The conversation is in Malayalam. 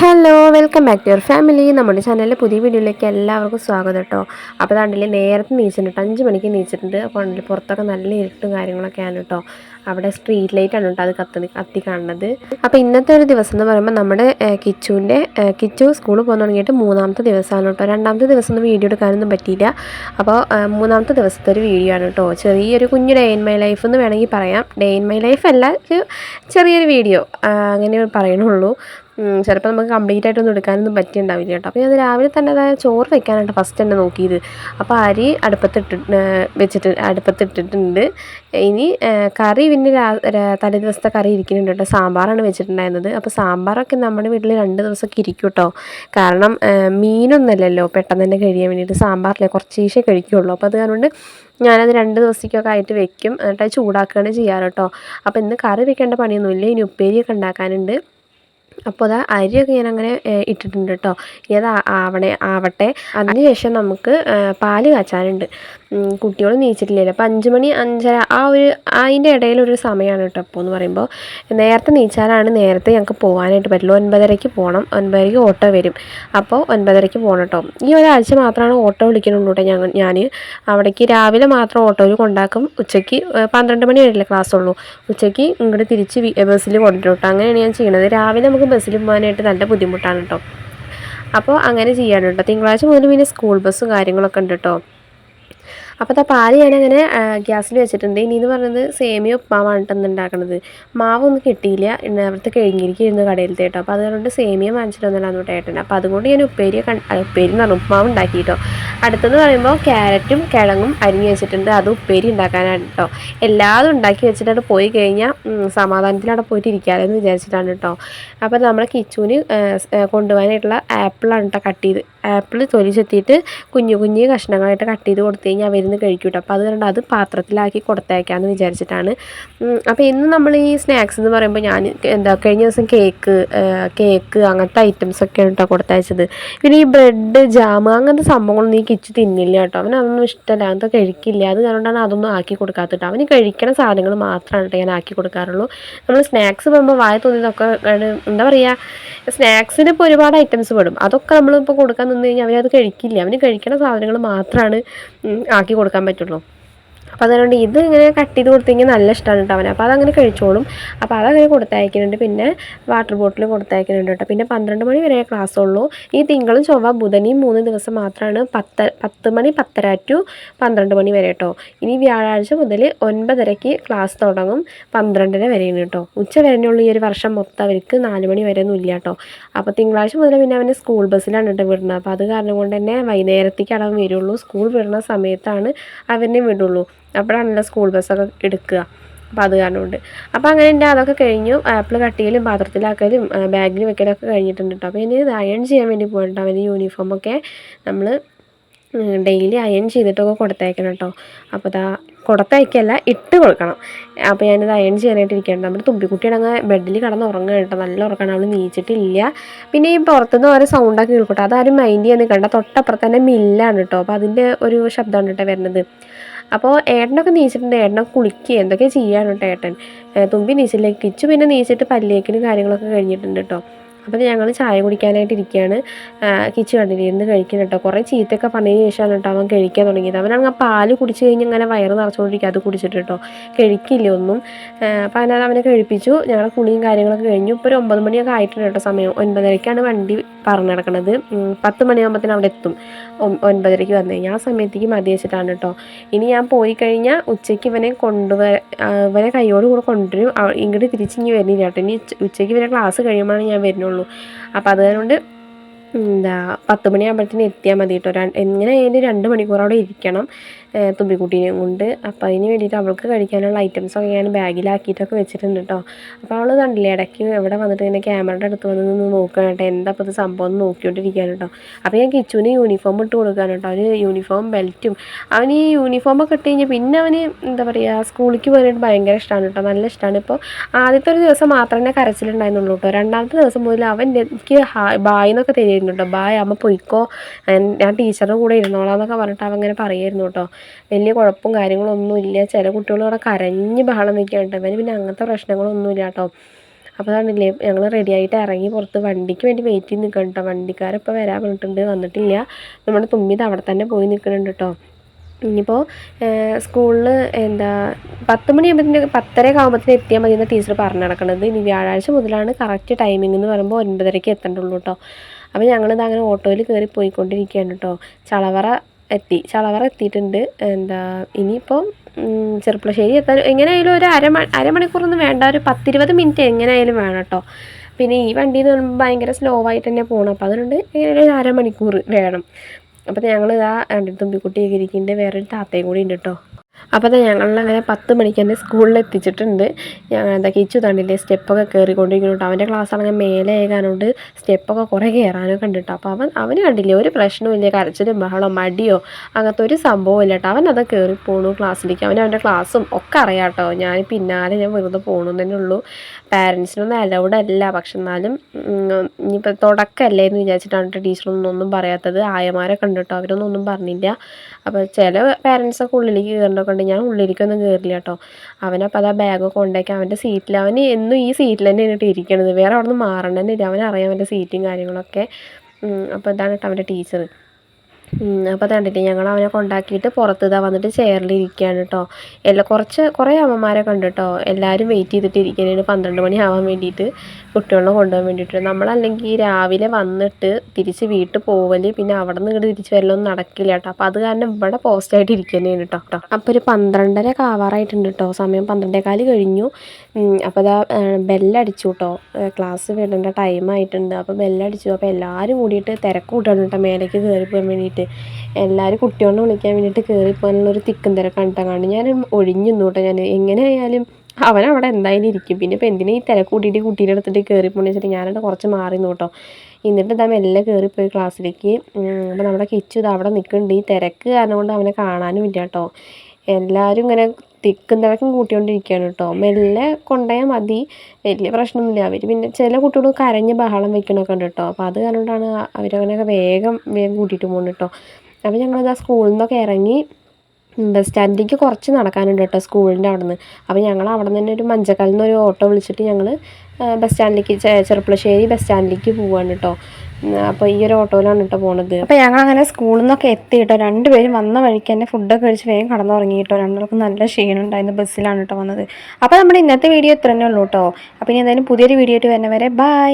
Hello welcome back to your family നമ്മുടെ ചാനലിലെ പുതിയ വീഡിയോയിലേക്ക് എല്ലാവർക്കും സ്വാഗതം കേട്ടോ അപ്പോൾ താണ്ടിൽ നേരത്തെ നീച്ചിട്ടുണ്ട് അഞ്ച് മണിക്ക് നീച്ചിട്ടുണ്ട്. അപ്പോൾ ഉണ്ടെങ്കിൽ പുറത്തൊക്കെ നല്ല ഇരുട്ടും കാര്യങ്ങളൊക്കെയാണ് കേട്ടോ അവിടെ സ്ട്രീറ്റ് ലൈറ്റ് ആണ് കേട്ടോ അത് കത്തി കത്തി കാണുന്നത്. അപ്പോൾ ഇന്നത്തെ ഒരു ദിവസം എന്ന് പറയുമ്പോൾ നമ്മുടെ കിച്ചുവിന്റെ കിച്ചു സ്കൂളിൽ പോകാൻ തുടങ്ങിയിട്ട് മൂന്നാമത്തെ ദിവസമാണ് കേട്ടോ രണ്ടാമത്തെ ദിവസം ഒന്നും വീഡിയോ എടുക്കാനൊന്നും പറ്റിയില്ല. അപ്പോൾ മൂന്നാമത്തെ ദിവസത്തെ ഒരു വീഡിയോ ആണ് കേട്ടോ ചെറിയൊരു കുഞ്ഞു ഡേ ഇൻ മൈ ലൈഫ് എന്ന് വേണമെങ്കിൽ പറയാം. ഡേ ഇൻ മൈ ലൈഫ് അല്ല ഒരു ചെറിയൊരു വീഡിയോ അങ്ങനെ പറയണുള്ളൂ. ചിലപ്പോൾ നമുക്ക് കംപ്ലീറ്റ് ആയിട്ടൊന്നും എടുക്കാനൊന്നും പറ്റിയിട്ടുണ്ടാവില്ല കേട്ടോ. അപ്പോൾ ഞാൻ രാവിലെ തന്നെ അതായത് ചോറ് വെക്കാനായിട്ട് ഫസ്റ്റ് തന്നെ നോക്കിയത്. അപ്പോൾ അരി അടുപ്പത്തിട്ട് വെച്ചിട്ട് അടുപ്പത്തിട്ടിട്ടുണ്ട്. ഇനി കറി പിന്നെ തലേ ദിവസത്തെ കറി ഇരിക്കുന്നുണ്ട് കേട്ടോ. സാമ്പാറാണ് വെച്ചിട്ടുണ്ടായിരുന്നത്. അപ്പോൾ സാമ്പാറൊക്കെ നമ്മുടെ വീട്ടിൽ രണ്ട് ദിവസമൊക്കെ ഇരിക്കും കേട്ടോ. കാരണം ആ, മീനൊന്നുമല്ലല്ലോ. പെട്ടെന്ന് തന്നെ കഴിയാൻ വേണ്ടിയിട്ട് സാമ്പാറിലെ കുറച്ചീശേ കഴിക്കുള്ളൂ. അപ്പോൾ അത് കാരണം ഞാനത് രണ്ട് ദിവസത്തേക്കൊക്കെ ആയിട്ട് വെക്കും. എന്നിട്ട് ചൂടാക്കുകയാണ് ചെയ്യാറ് കേട്ടോ. അപ്പോൾ ഇന്ന് കറി വെക്കേണ്ട പണിയൊന്നുമില്ല. ഇനി ഉപ്പേരിയൊക്കെ ഉണ്ടാക്കാനുണ്ട്. അപ്പോൾ അതാ അരിയൊക്കെ ഞാൻ അങ്ങനെ ഇട്ടിട്ടുണ്ട് കേട്ടോ ഏതാ ആവണേ ആവട്ടെ. അതിനുശേഷം നമുക്ക് പാൽ കാച്ചാനുണ്ട്. കുട്ടികൾ നീച്ചിട്ടില്ലല്ലോ. അപ്പോൾ അഞ്ച് മണി അഞ്ചര ആ ഒരു അതിന്റെ ഇടയിലൊരു സമയമാണ് കേട്ടോ അപ്പോൾ എന്ന് പറയുമ്പോൾ നേരത്തെ നീച്ചാലാണ് നേരത്തെ ഞങ്ങൾക്ക് പോകാനായിട്ട് പറ്റുള്ളൂ. ഒൻപതരയ്ക്ക് പോകണം ഒൻപതരയ്ക്ക് ഓട്ടോ വരും. അപ്പോൾ ഒൻപതരയ്ക്ക് പോകണം കേട്ടോ ഈ ഒരാഴ്ച മാത്രമാണ് ഓട്ടോ വിളിക്കുന്നുള്ളൂ കേട്ടോ ഞങ്ങൾ ഞാൻ അവിടേക്ക് രാവിലെ മാത്രം ഓട്ടോയിൽ കൊണ്ടാക്കും. ഉച്ചയ്ക്ക് പന്ത്രണ്ട് മണി വരെയല്ലേ ക്ലാസ് ഉള്ളൂ ഉച്ചയ്ക്ക് ഇങ്ങോട്ട് തിരിച്ച് ബസ്സിൽ കൊണ്ടുവരും അങ്ങനെയാണ് ഞാൻ ചെയ്യണത്. രാവിലെ നമുക്ക് ബസ്സിൽ പോകാനായിട്ട് നല്ല ബുദ്ധിമുട്ടാണ് കേട്ടോ അപ്പോൾ അങ്ങനെ ചെയ്യാനുണ്ടോ. തിങ്കളാഴ്ച മുതൽ പിന്നെ സ്കൂൾ ബസ്സും കാര്യങ്ങളൊക്കെ ഉണ്ട് കേട്ടോ അപ്പോൾ ആ പാൽ ഞാനങ്ങനെ ഗ്യാസിൽ വെച്ചിട്ടുണ്ട്. ഇനി എന്ന് പറയുന്നത് സേമിയ ഉപ്പാവാണ് കേട്ടോ ഇന്ന് ഉണ്ടാക്കണത് മാവൊന്നും കിട്ടിയില്ല. അവിടുത്തെ കഴിഞ്ഞിരിക്കുന്നു കടയിലത്തെ കേട്ടോ അപ്പോൾ അതുകൊണ്ട് സേമിയ വാങ്ങിച്ചിട്ടൊന്നുമില്ല ഏട്ടൻ അപ്പോൾ അതുകൊണ്ട് ഞാൻ ഉപ്പേരി ഉപ്പേരി എന്ന് പറഞ്ഞു ഉപ്മാവ് ഉണ്ടാക്കി കേട്ടോ അടുത്തെന്ന് പറയുമ്പോൾ ക്യാരറ്റും കിഴങ്ങും അരിഞ്ഞ് വെച്ചിട്ടുണ്ട്. അത് ഉപ്പേരി ഉണ്ടാക്കാനാണ് കേട്ടോ എല്ലാതും ഉണ്ടാക്കി വെച്ചിട്ട് അവിടെ പോയി കഴിഞ്ഞാൽ സമാധാനത്തിൽ അവിടെ പോയിട്ട് ഇരിക്കാമല്ലോ എന്ന് വിചാരിച്ചിട്ടാണ് കേട്ടോ അപ്പോൾ നമ്മുടെ കിച്ചുവിന് കൊണ്ടുപോകാനായിട്ടുള്ള ആപ്പിളാണ് കേട്ടോ കട്ട് ചെയ്ത് ആപ്പിൾ തൊലി ചെത്തിയിട്ട് കുഞ്ഞു കുഞ്ഞു കഷ്ണങ്ങളായിട്ട് കട്ട് ചെയ്ത് കൊടുത്തു കഴിഞ്ഞാൽ അവരിന്ന് കഴിക്കും അപ്പോൾ അത് കണ്ട്? അത് പാത്രത്തിലാക്കി കൊടുത്തേക്കാമെന്ന് വിചാരിച്ചിട്ടാണ്. അപ്പോൾ ഇന്ന് നമ്മൾ ഈ സ്നാക്സ് എന്ന് പറയുമ്പോൾ ഞാൻ എന്താ കഴിഞ്ഞ ദിവസം കേക്ക് കേക്ക് അങ്ങനത്തെ ഐറ്റംസ് ഒക്കെയാണ് കേട്ടോ കൊടുത്തയച്ചത്. പിന്നെ ഈ ബ്രെഡ് ജാം അങ്ങനത്തെ സംഭവങ്ങളൊന്നും ഈ കിച്ചു തിന്നില്ല കേട്ടോ അവന് അതൊന്നും ഇഷ്ടമല്ല അങ്ങനത്തെ കഴിക്കില്ല. അത് കാരണമാണ് അതൊന്നും ആക്കി കൊടുക്കാത്ത കേട്ടോ അവന് കഴിക്കണ സാധനങ്ങൾ മാത്രമാണ് കേട്ടോ ഞാൻ ആക്കി കൊടുക്കാറുള്ളൂ. നമ്മൾ സ്നാക്സ് പറയുമ്പോൾ വായ തോന്നിയതൊക്കെ എന്താ പറയുക സ്നാക്സിന് ഇപ്പോൾ ഒരുപാട് ഐറ്റംസ് പെടും. അതൊക്കെ നമ്മളിപ്പോൾ കൊടുക്കാൻ നിന്ന് കഴിഞ്ഞാൽ അവനത് കഴിക്കില്ല. അവന് കഴിക്കണ സാധനങ്ങൾ മാത്രമാണ് ആക്കി കൊടുക്കാൻ പറ്റുള്ളൂ. അപ്പോൾ അതുകൊണ്ട് ഇത് ഇങ്ങനെ കട്ട് ചെയ്ത് കൊടുത്തെങ്കിൽ നല്ല ഇഷ്ടമാണ് കേട്ടോ അവൻ അപ്പോൾ അതങ്ങനെ കഴിച്ചോളും. അപ്പോൾ അതങ്ങനെ കൊടുത്തയക്കുന്നുണ്ട്. പിന്നെ വാട്ടർ ബോട്ടിൽ കൊടുത്തയക്കുന്നുണ്ട് കേട്ടോ പിന്നെ പന്ത്രണ്ട് മണി വരെ ക്ലാസ് ഉള്ളൂ. ഈ തിങ്കളും ചൊവ്വ ബുധനെയും മൂന്ന് ദിവസം മാത്രമാണ് പത്ത് പത്ത് മണി പത്തര ടു പന്ത്രണ്ട് മണി വരെ കേട്ടോ ഇനി വ്യാഴാഴ്ച മുതൽ ഒൻപതരയ്ക്ക് ക്ലാസ് തുടങ്ങും. പന്ത്രണ്ടര വരെയാണ് കേട്ടോ ഉച്ച വരെയുള്ള ഈ ഒരു വർഷം മൊത്തം അവർക്ക് നാല് മണി വരെ ഒന്നും ഇല്ല കേട്ടോ അപ്പോൾ തിങ്കളാഴ്ച മുതൽ പിന്നെ അവന് സ്കൂൾ ബസ്സിലാണ് കേട്ടോ വിടുന്നത്. അപ്പോൾ അത് കാരണം കൊണ്ട് തന്നെ വൈകുന്നേരത്തേക്കാണ് അവൻ വരുള്ളൂ. സ്കൂൾ വിടുന്ന സമയത്താണ് അവനെ വിടുള്ളൂ. അപ്പോഴാണല്ലോ സ്കൂൾ ബസ്സൊക്കെ എടുക്കുക. അപ്പോൾ അത് കാരണം കൊണ്ട് അപ്പോൾ അങ്ങനെ എന്റെ അതൊക്കെ കഴിഞ്ഞു. ആപ്പിൾ കട്ടിയിലും പാത്രത്തിലാക്കലും ബാഗിൽ വെക്കലൊക്കെ കഴിഞ്ഞിട്ടുണ്ട് കേട്ടോ. അപ്പോൾ ഇനി ഇത് അയൺ ചെയ്യാൻ വേണ്ടി പോയിട്ടോ അവന്റെ യൂണിഫോമൊക്കെ നമ്മൾ ഡെയിലി അയൺ ചെയ്തിട്ടൊക്കെ കൊടുത്തയക്കണം കേട്ടോ. അപ്പോൾ ദാ കൊടുത്തയക്കല്ല ഇട്ട് കൊടുക്കണം. അപ്പോൾ ഞാനിത് അയൺ ചെയ്യാനായിട്ട് ഇരിക്കുകയാണ്. നമ്മുടെ തുമ്പിക്കുട്ടിയാണെങ്കിൽ ബെഡിൽ കിടന്ന് ഉറങ്ങുക കേട്ടോ. നല്ല ഉറക്കണം അവൾ നീച്ചിട്ടില്ല. പിന്നെ ഈ പുറത്തുനിന്ന് ഓരോ സൗണ്ടൊക്കെ കേൾക്കട്ടെ അതാരും മൈൻഡ് ചെയ്യാൻ നിൽക്കണ്ട. തൊട്ടപ്പുറത്ത് തന്നെ മില്ലാണ് കേട്ടോ. അപ്പോൾ അതിന്റെ ഒരു ശബ്ദമാണ് കേട്ടോ വരുന്നത്. അപ്പോൾ ഏട്ടനൊക്കെ നീച്ചിട്ടുണ്ട്. ഏട്ടനൊക്കെ കുളിക്കുക എന്തൊക്കെ ചെയ്യാനുണ്ട് ഏട്ടൻ? തുമ്പി നീച്ചില്ല? കിച്ചു പിന്നെ നീച്ചിട്ട് പല്ലേക്കിനും കാര്യങ്ങളൊക്കെ കഴിഞ്ഞിട്ടുണ്ട് കേട്ടോ. അപ്പോൾ ഞങ്ങൾ ചായ കുടിക്കാനായിട്ട് ഇരിക്കുകയാണ് കിച്ചു കണ്ടിരുന്ന് കഴിക്കണം കേട്ടോ. കുറേ ചീത്തയൊക്കെ പറഞ്ഞതിന് ശേഷമാണ് കേട്ടോ അവൻ കഴിക്കാൻ തുടങ്ങിയത്. അവനാണെങ്കിൽ ആ പാൽ കുടിച്ച് കഴിഞ്ഞ് ഇങ്ങനെ വയറ് നിറച്ചുകൊണ്ടിരിക്കുക അത് കുടിച്ചിട്ട് കേട്ടോ. കഴിക്കില്ല ഒന്നും. അപ്പോൾ അതിനകത്ത് അവനെ കഴിപ്പിച്ചു. ഞങ്ങളുടെ കുളിയും കാര്യങ്ങളൊക്കെ കഴിഞ്ഞു. ഇപ്പോൾ ഒരു ഒമ്പത് മണിയൊക്കെ ആയിട്ടുണ്ട് കേട്ടോ സമയം. ഒൻപതരയ്ക്കാണ് വണ്ടി പറഞ്ഞു നടക്കുന്നത് പത്ത് മണിയാകുമ്പോൾ അവിടെ എത്തും. ഒൻപതരയ്ക്ക് വന്നു കഴിഞ്ഞാൽ. ആ സമയത്തേക്ക് മതി വെച്ചിട്ടാണ് കേട്ടോ. ഇനി ഞാൻ പോയി കഴിഞ്ഞാൽ ഉച്ചയ്ക്ക് ഇവനെ കൊണ്ടുവര ഇവനെ കൈയോട് കൂടെ കൊണ്ടുവരും. ഇങ്ങോട്ട് തിരിച്ച് ഇനി വരുന്നില്ല കേട്ടോ. ഇനി ഉച്ചയ്ക്ക് ഇവനെ ക്ലാസ് കഴിയുമ്പോഴാണ് ഞാൻ വരുന്നുള്ളൂ. അപ്പോൾ അത് കൊണ്ട് എന്താ പത്ത് മണിയാകുമ്പോഴത്തേന് എത്തിയാൽ മതി കേട്ടോ എങ്ങനെ ആയാലും രണ്ട് മണിക്കൂർ അവിടെ ഇരിക്കണം തുമ്പിക്കുട്ടീനെയും കൊണ്ട്. അപ്പോൾ അതിന് വേണ്ടിയിട്ട് അവൾക്ക് കഴിക്കാനുള്ള ഐറ്റംസൊക്കെ ഞാൻ ബാഗിലാക്കിയിട്ടൊക്കെ വെച്ചിട്ടുണ്ട് കേട്ടോ അപ്പോൾ അവൾ കണ്ടില്ലേ ഇടയ്ക്ക് എവിടെ വന്നിട്ട് ഇങ്ങനെ ക്യാമറയുടെ അടുത്ത് വന്ന് നിന്ന് കേട്ടോ എന്താ ഇപ്പോൾ ഇത് സംഭവം എന്ന് നോക്കിക്കൊണ്ടിരിക്കുകയാണ് കേട്ടോ അപ്പോൾ ഞാൻ കിച്ചുവിന് യൂണിഫോം ഇട്ട് കൊടുക്കാൻ കേട്ടോ അവന് യൂണിഫോം ബെൽറ്റും അവന് ഈ യൂണിഫോമൊക്കെ ഇട്ട് കഴിഞ്ഞാൽ പിന്നെ അവന് എന്താ പറയുക സ്കൂളിലേക്ക് പോകാനായിട്ട് ഭയങ്കര ഇഷ്ടമാണ് കേട്ടോ നല്ല ഇഷ്ടമാണ് ഇപ്പോൾ ആദ്യത്തെ ഒരു ദിവസം മാത്രമേ കരച്ചിലുണ്ടായിരുന്നുള്ളൂ കേട്ടോ രണ്ടാമത്തെ ദിവസം മുതൽ അവൻ എനിക്ക് ഹായ് ബായ് എന്നൊക്കെ തരുമായിരുന്നു കേട്ടോ ബായ് അമ്മ പൊയ്ക്കോ. ഞാൻ- ടീച്ചറുടെ കൂടെ ഇരുന്നോളാം എന്നൊക്കെ പറഞ്ഞിട്ട് അവൻ ഇങ്ങനെ പറയുമായിരുന്നു കേട്ടോ. വലിയ കുഴപ്പവും കാര്യങ്ങളൊന്നും ഇല്ല. ചില കുട്ടികൾ അവിടെ കരഞ്ഞ് ബഹളം വയ്ക്കാൻ കേട്ടോ. പിന്നെ അങ്ങനത്തെ പ്രശ്നങ്ങളൊന്നും ഇല്ല കേട്ടോ. അപ്പോൾ അതാണില്ലേ ഞങ്ങൾ റെഡി ആയിട്ട് ഇറങ്ങി പുറത്ത് വണ്ടിക്ക് വേണ്ടി വെയിറ്റ് ചെയ്ത് നിൽക്കണം കേട്ടോ. വണ്ടിക്കാരിപ്പോൾ വരാൻ പറഞ്ഞിട്ടുണ്ട് വന്നിട്ടില്ല. നമ്മുടെ തുമ്മിത് അവിടെ തന്നെ പോയി നിൽക്കുന്നുണ്ട് കേട്ടോ. ഇനിയിപ്പോൾ സ്കൂളിൽ എന്താ പത്ത് മണിയാകുമ്പോഴത്തേന് പത്തരയൊക്കെ ആകുമ്പോഴത്തേന് എത്തിയാൽ മതി എന്ന് ടീച്ചർ പറഞ്ഞു നടക്കണത്. ഇനി വ്യാഴാഴ്ച മുതലാണ് കറക്റ്റ് ടൈമിംഗ് എന്ന് പറയുമ്പോൾ ഒൻപതരയ്ക്ക് എത്തേണ്ടുള്ളൂ കേട്ടോ. അപ്പോൾ ഞങ്ങളിത് അങ്ങനെ ഓട്ടോയിൽ കയറി പോയിക്കൊണ്ടിരിക്കുകയാണ് കേട്ടോ ചളവറ എത്തി. ചളവറ എത്തിയിട്ടുണ്ട്. എന്താ ഇനിയിപ്പോൾ ചെറുപ്പളശ്ശേരി എത്താൻ എങ്ങനെയായാലും ഒരു അര അരമണിക്കൂറൊന്നും വേണ്ട. ഒരു പത്തിരുപത് മിനിറ്റ് എങ്ങനെയായാലും വേണം കേട്ടോ പിന്നെ ഈ വണ്ടി എന്ന് പറയുമ്പോൾ ഭയങ്കര സ്ലോ ആയിട്ട് തന്നെ പോകണം അപ്പോൾ അതുകൊണ്ട് എങ്ങനെയായാലും ഒരു അരമണിക്കൂർ വേണം. അപ്പോൾ ഞങ്ങൾ ഇതാ രണ്ട് തുമ്പിക്കുട്ടിയൊക്കെ വേറൊരു താത്തയും കൂടി ഉണ്ട് കേട്ടോ അപ്പോൾ ദാ ഞങ്ങളങ്ങനെ പത്ത് മണിക്ക് തന്നെ സ്കൂളിൽ എത്തിച്ചിട്ടുണ്ട് ഞങ്ങൾ എന്താ കിച്ചു തണ്ടില്ലേ സ്റ്റെപ്പൊക്കെ കയറിക്കൊണ്ടിരിക്കുന്നുണ്ട് അവന്റെ ക്ലാസ് ആണെങ്കിൽ മേലെ ആയതുകൊണ്ട് സ്റ്റെപ്പൊക്കെ കുറേ കയറാനൊക്കെ ഉണ്ട് കേട്ടോ അപ്പോൾ അവൻ അവന് കണ്ടില്ല ഒരു പ്രശ്നവും കരച്ചിലും ബഹളം മടിയോ അങ്ങനത്തെ ഒരു സംഭവം ഇല്ല കേട്ടോ. അവൻ അത് കയറി പോണു ക്ലാസ്സിലേക്ക്. അവൻ അവന്റെ ക്ലാസ്സും ഒക്കെ അറിയാം കേട്ടോ ഞാൻ പിന്നാലെ ഞാൻ വെറുതെ പോകണം തന്നെ ഉള്ളൂ. പാരൻസിനൊന്നും അലൗഡ് അല്ല. പക്ഷെ എന്നാലും ഇനിയിപ്പോൾ തുടക്കമല്ലേ എന്ന് വിചാരിച്ചിട്ടാണ് ടീച്ചറൊന്നും ഒന്നും പറയാത്തത്. ആയമാരൊക്കെ ഉണ്ട് കേട്ടോ അവരൊന്നും ഒന്നും പറഞ്ഞില്ല. അപ്പോൾ ചില പാരൻസൊക്കെ ഉള്ളിലേക്ക് ഉണ്ട് ഞാൻ ഉള്ളിലേക്കൊന്നും കയറില്ല കേട്ടോ. അവനപ്പോൾ അതാ ബാഗ് കൊണ്ടേക്ക് അവന്റെ സീറ്റിൽ അവൻ എന്നും ഈ സീറ്റിൽ തന്നെ ഇട്ട് ഇരിക്കണത്. വേറെ അവിടെ നിന്ന് മാറണം തന്നെ ഇല്ല. അവനറിയാം അവന്റെ സീറ്റും കാര്യങ്ങളൊക്കെ. അപ്പോൾ ഇതാണ് കേട്ടോ അവന്റെ ടീച്ചർ അപ്പോൾ കണ്ടിട്ട് ഞങ്ങൾ അവനെ കൊണ്ടാക്കിയിട്ട് പുറത്ത് ഇതാ വന്നിട്ട് ചെയറിൽ ഇരിക്കുകയാണ് കേട്ടോ എല്ലാ കുറച്ച് കുറേ അമ്മമാരെ കണ്ടു കേട്ടോ എല്ലാവരും വെയിറ്റ് ചെയ്തിട്ട് ഇരിക്കുന്നതിന് പന്ത്രണ്ട് മണി ആവാൻ വേണ്ടിയിട്ട് കുട്ടികളെ കൊണ്ടുപോകാൻ വേണ്ടിയിട്ട്. നമ്മളല്ലെങ്കിൽ രാവിലെ വന്നിട്ട് തിരിച്ച് വീട്ടിൽ പോവൽ പിന്നെ അവിടെ നിന്ന് ഇങ്ങോട്ട് തിരിച്ച് വരലൊന്നും നടക്കില്ല കേട്ടോ അപ്പോൾ അത് കാരണം ഇവിടെ പോസ്റ്റായിട്ട് ഇരിക്കുന്നതാണ് കേട്ടോ കേട്ടോ അപ്പോൾ ഒരു പന്ത്രണ്ടര കാവാറായിട്ടുണ്ട് കേട്ടോ സമയം പന്ത്രണ്ടേകാൽ കഴിഞ്ഞു. അപ്പോൾ അതാ ബെല്ലടിച്ചു കേട്ടോ ക്ലാസ് വിടേണ്ട ടൈം ആയിട്ടുണ്ട്. അപ്പോൾ ബെല്ലടിച്ചു. അപ്പോൾ എല്ലാവരും കൂടിയിട്ട് തിരക്ക് കൂട്ടണം കേട്ടോ മേലേക്ക് കയറി പോകാൻ വേണ്ടിയിട്ട്. എല്ലാവരും കുട്ടികളെ വിളിക്കാൻ വേണ്ടിയിട്ട് കയറി പോകാനുള്ളൊരു തിക്കും തിരക്കാണ് കേട്ടോ കണ്ട് ഞാൻ ഒഴിഞ്ഞു കേട്ടോ ഞാൻ എങ്ങനെയായാലും അവൻ അവിടെ എന്തായാലും ഇരിക്കും. പിന്നെ ഇപ്പം എന്തിനാ ഈ തിരക്ക് കൂട്ടിയിട്ട് കുട്ടീന്റെ അടുത്തിട്ട് കയറിപ്പോണെന്ന് വെച്ചിട്ട് ഞാനവിടെ കുറച്ച് മാറി കേട്ടോ. എന്നിട്ട് ഇതാ മെല്ലെ കയറിപ്പോയി ക്ലാസ്സിലേക്ക്. അപ്പോൾ നമ്മുടെ കിച്ചു ഇത് അവിടെ നിൽക്കുന്നുണ്ട്. ഈ തിരക്ക് കാരണം കൊണ്ട് അവനെ കാണാനും ഇല്ല കേട്ടോ. എല്ലാവരും ഇങ്ങനെ തിക്കും തിരക്കും കൂട്ടിക്കൊണ്ടിരിക്കുകയാണ് കേട്ടോ. മെല്ലെ കൊണ്ടുപോയാൽ മതി. വലിയ പ്രശ്നമൊന്നുമില്ല. അവർ പിന്നെ ചില കുട്ടികൾ കരഞ്ഞ് ബഹളം വെക്കണമൊക്കെ ഉണ്ട് കേട്ടോ. അപ്പോൾ അത് കാരണമാണ് അവരങ്ങനെയൊക്കെ വേഗം വേഗം കൂട്ടിയിട്ട് പോകുന്നത് കേട്ടോ. അപ്പോൾ ഞങ്ങളിതാ സ്കൂളിൽ നിന്നൊക്കെ ഇറങ്ങി ബസ് സ്റ്റാൻഡിലേക്ക് കുറച്ച് നടക്കാനുണ്ട് കേട്ടോ സ്കൂളിന്റെ അവിടെ നിന്ന് അപ്പോൾ ഞങ്ങൾ അവിടെ നിന്ന് തന്നെ ഒരു മഞ്ചക്കാലിൽ നിന്ന് ഒരു ഓട്ടോ വിളിച്ചിട്ട് ഞങ്ങൾ ബസ് സ്റ്റാൻഡിലേക്ക് ചെറുപ്പളശ്ശേരി ബസ് സ്റ്റാൻഡിലേക്ക് പോവാണ് കേട്ടോ. അപ്പോൾ ഈ ഒരു ഓട്ടോയിലാണ് കേട്ടോ പോണത്. അപ്പോൾ ഞങ്ങൾ അങ്ങനെ സ്കൂളിൽ നിന്നൊക്കെ എത്തി കേട്ടോ രണ്ടുപേരും വന്ന വഴിക്ക് തന്നെ ഫുഡൊക്കെ കഴിച്ച് വേഗം കടന്നുറങ്ങി കേട്ടോ രണ്ടുപേർക്കും നല്ല ക്ഷീണം ഉണ്ടായിരുന്നു ബസ്സിലാണ് കേട്ടോ വന്നത്. അപ്പോൾ നമ്മുടെ ഇന്നത്തെ വീഡിയോ ഇത്ര തന്നെ ഉള്ളൂ കേട്ടോ അപ്പോൾ ഇനി എന്തായാലും പുതിയൊരു വീഡിയോ ആയിട്ട് വരുന്നവരെ ബൈ